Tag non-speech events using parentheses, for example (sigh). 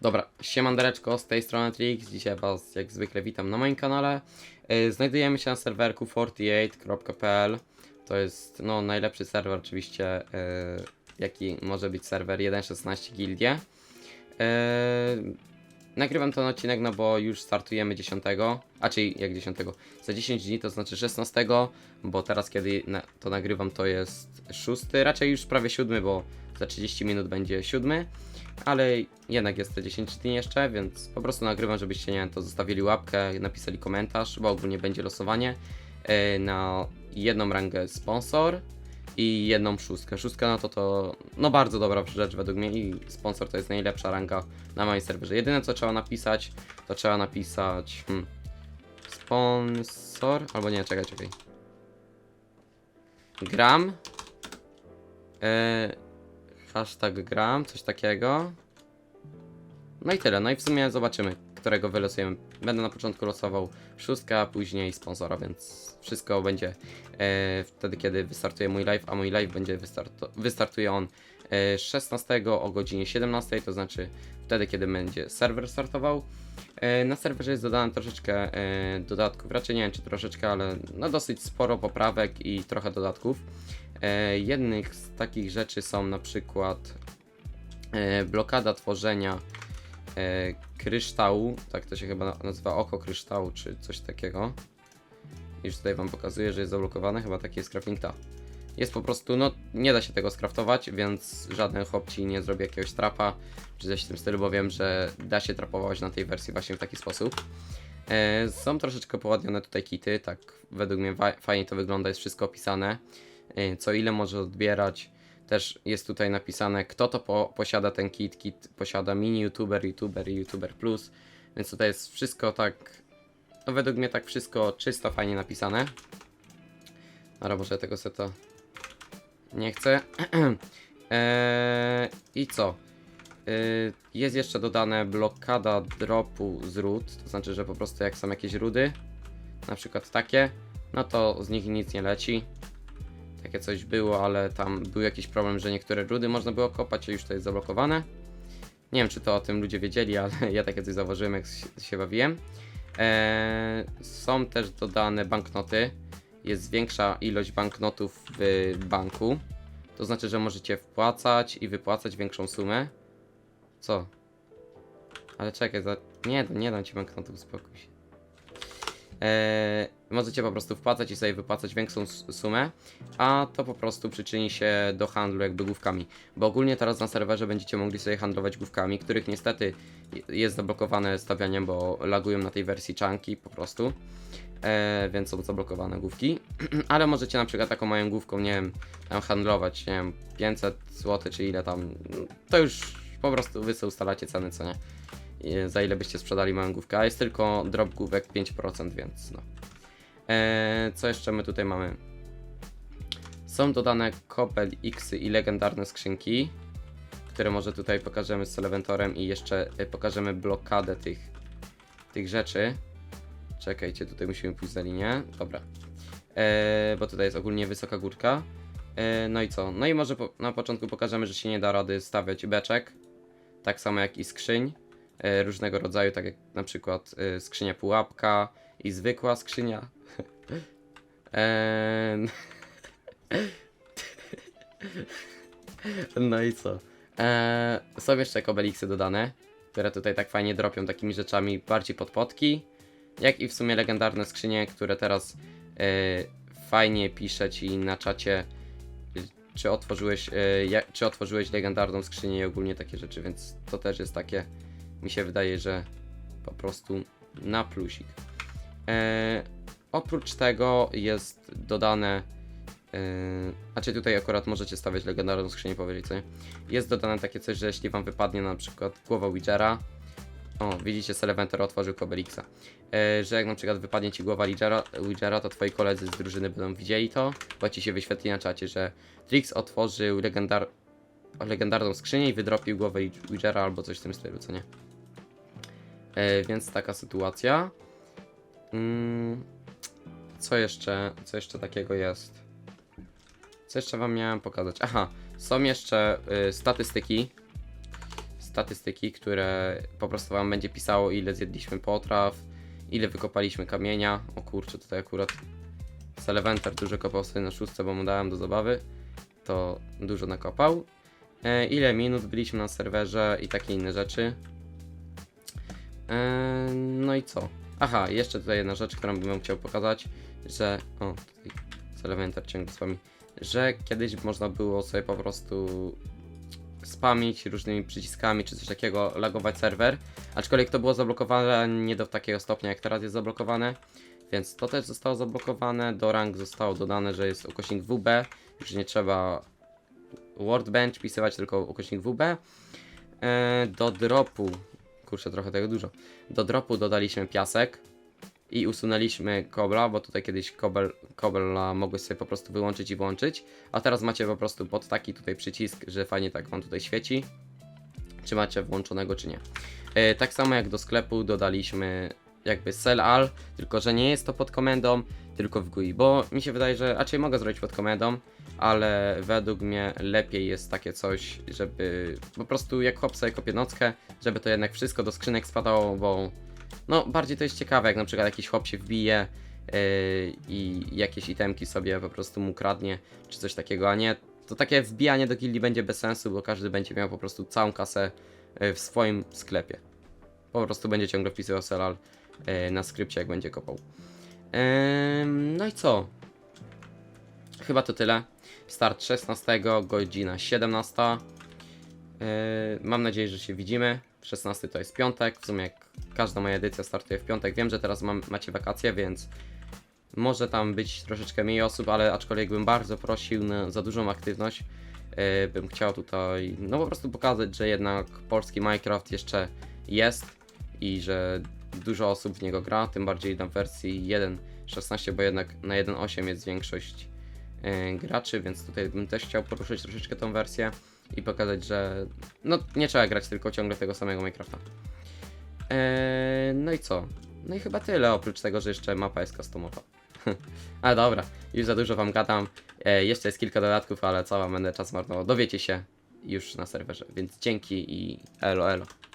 Dobra, siemandereczko, z tej strony Trix, dzisiaj was jak zwykle witam na moim kanale. Yy, Znajdujemy się na serwerku 48.pl, to jest no najlepszy serwer oczywiście, yy, jaki może być serwer 1.16 Gildie. Yy, Nagrywam ten odcinek, no bo już startujemy 10, a czyli jak 10, za 10 dni to znaczy 16, bo teraz kiedy to nagrywam to jest 6, raczej już prawie 7, bo za 30 minut będzie 7 ale jednak jest te 10 dni jeszcze, więc po prostu nagrywam, żebyście nie wiem, to zostawili łapkę, napisali komentarz, bo ogólnie będzie losowanie e, na jedną rangę sponsor i jedną szóstkę. Szóstka no to to no bardzo dobra rzecz według mnie i sponsor to jest najlepsza ranga na moim serwerze. Jedyne co trzeba napisać, to trzeba napisać hmm, sponsor, albo nie, czekaj, czekaj. Gram. E, hashtag gram, coś takiego. No i tyle. No i w sumie zobaczymy, którego wylosujemy. Będę na początku losował szóstkę, a później sponsora, więc wszystko będzie e, wtedy, kiedy wystartuje mój live, a mój live będzie wystarto- wystartuje on e, 16 o godzinie 17, to znaczy wtedy, kiedy będzie serwer startował. E, na serwerze jest dodane troszeczkę e, dodatków, raczej nie wiem czy troszeczkę, ale no dosyć sporo poprawek i trochę dodatków. E, jednych z takich rzeczy są na przykład blokada tworzenia kryształu, tak to się chyba na- nazywa oko kryształu, czy coś takiego. Już tutaj wam pokazuję, że jest zablokowane, chyba taki jest crafting. Jest po prostu, no nie da się tego skraftować, więc żaden hop ci nie zrobi jakiegoś trapa, czy coś w tym stylu, bo wiem, że da się trapować na tej wersji właśnie w taki sposób. E, są troszeczkę poładnione tutaj kity, tak według mnie fajnie to wygląda, jest wszystko opisane. E, co ile może odbierać. Też jest tutaj napisane, kto to po, posiada ten kit. Kit posiada mini youtuber, youtuber i youtuber plus. Więc tutaj jest wszystko tak, no według mnie tak wszystko czysto, fajnie napisane. Ale może tego seta nie chcę. (clears throat) eee, I co? Yy, jest jeszcze dodane blokada dropu z ród, to znaczy, że po prostu jak są jakieś rudy, na przykład takie, no to z nich nic nie leci. Takie coś było, ale tam był jakiś problem, że niektóre rudy można było kopać, a już to jest zablokowane. Nie wiem, czy to o tym ludzie wiedzieli, (laughs) ale ja takie coś zauważyłem, jak się bawiłem. Eee, są też dodane banknoty. Jest większa ilość banknotów w banku. To znaczy, że możecie wpłacać i wypłacać większą sumę. Co? Ale czekaj, za... nie, nie dam ci banknotów, uspokój się. Eee, możecie po prostu wpłacać i sobie wypłacać większą sumę, a to po prostu przyczyni się do handlu jakby główkami. Bo ogólnie teraz na serwerze będziecie mogli sobie handlować główkami, których niestety jest zablokowane stawianiem, bo lagują na tej wersji czanki po prostu. Eee, więc są zablokowane główki. (clears throat) Ale możecie na przykład taką moją główką, nie wiem, tam handlować, nie wiem, 500 zł czy ile tam. To już po prostu wy sobie ustalacie ceny, co nie? I za ile byście sprzedali moją główkę, a jest tylko drop główek 5%, więc no. Eee, co jeszcze my tutaj mamy? Są dodane Kopel X i legendarne skrzynki, które może tutaj pokażemy z Celeventorem i jeszcze e, pokażemy blokadę tych, tych rzeczy. Czekajcie, tutaj musimy pójść za linię. Dobra. Bo tutaj jest ogólnie wysoka górka. No i co? No i może po, na początku pokażemy, że się nie da rady stawiać beczek. Tak samo jak i skrzyń e, różnego rodzaju, tak jak na przykład e, skrzynia pułapka i zwykła skrzynia. (laughs) (laughs) No i co? E, są jeszcze kobeliksy dodane, które tutaj tak fajnie dropią takimi rzeczami bardziej pod potki, jak i w sumie legendarne skrzynie, które teraz e, fajnie pisze ci na czacie, e, czy otworzyłeś, e, czy otworzyłeś legendarną skrzynię i ogólnie takie rzeczy, więc to też jest takie, mi się wydaje, że po prostu na plusik. E, oprócz tego jest dodane, e, znaczy tutaj akurat możecie stawiać legendarną skrzynię nie? Jest dodane takie coś, że jeśli wam wypadnie na przykład głowa Widgera, o, widzicie, Celeventor otworzył Kobelixa. E, że jak na przykład wypadnie ci głowa Widgera, to twoi koledzy z drużyny będą widzieli to, bo ci się wyświetli na czacie, że Trix otworzył legendar legendarną skrzynię i wydropił głowę Widgera albo coś w tym stylu, co nie? E, więc taka sytuacja. Mm, co jeszcze, co jeszcze takiego jest? Co jeszcze wam miałem pokazać? Aha, są jeszcze y, statystyki. statystyki, które po prostu wam będzie pisało ile zjedliśmy potraw, ile wykopaliśmy kamienia. O kurczę, tutaj akurat Celewenter dużo kopał sobie na szóstce, bo mu dałem do zabawy. To dużo nakopał. E, ile minut byliśmy na serwerze i takie inne rzeczy. No i co? Aha, jeszcze tutaj jedna rzecz, którą bym chciał pokazać, że... O, tutaj Celewenter ciągle z wami. Że kiedyś można było sobie po prostu spamić różnymi przyciskami czy coś takiego, lagować serwer. Aczkolwiek to było zablokowane nie do takiego stopnia, jak teraz jest zablokowane. Więc to też zostało zablokowane. Do rank zostało dodane, że jest ukośnik WB. Już nie trzeba Workbench pisywać, tylko ukośnik WB. E, do dropu, kurczę, trochę tego dużo. Do dropu dodaliśmy piasek i usunęliśmy kobla, bo tutaj kiedyś kobel, kobla mogłeś sobie po prostu wyłączyć i włączyć. A teraz macie po prostu pod taki tutaj przycisk, że fajnie tak wam tutaj świeci. Czy macie włączonego, czy nie. E, tak samo jak do sklepu dodaliśmy jakby sell all, tylko że nie jest to pod komendą, tylko w GUI, bo mi się wydaje, że raczej mogę zrobić pod komendą, ale według mnie lepiej jest takie coś, żeby po prostu jak hop sobie kopię nockę, żeby to jednak wszystko do skrzynek spadało, bo no bardziej to jest ciekawe, jak na przykład jakiś hop się wbije yy, i jakieś itemki sobie po prostu mu kradnie, czy coś takiego, a nie to takie wbijanie do gildii będzie bez sensu, bo każdy będzie miał po prostu całą kasę yy, w swoim sklepie. Po prostu będzie ciągle wpisywał Selal yy, na skrypcie, jak będzie kopał. No i co? Chyba to tyle. Start 16, godzina 17. Yy, mam nadzieję, że się widzimy. 16 to jest piątek. W sumie jak każda moja edycja startuje w piątek. Wiem, że teraz mam, macie wakacje, więc może tam być troszeczkę mniej osób, ale aczkolwiek bym bardzo prosił za dużą aktywność. Yy, bym chciał tutaj, no po prostu pokazać, że jednak polski Minecraft jeszcze jest i że dużo osób w niego gra, tym bardziej na wersji 1.16, bo jednak na 1.8 jest większość e, graczy, więc tutaj bym też chciał poruszyć troszeczkę tą wersję i pokazać, że no nie trzeba grać tylko ciągle tego samego Minecrafta. E, no i co? No i chyba tyle, oprócz tego, że jeszcze mapa jest customowa. (laughs) ale dobra, już za dużo wam gadam. E, jeszcze jest kilka dodatków, ale co wam będę czas marnował. Dowiecie się już na serwerze, więc dzięki i elo elo.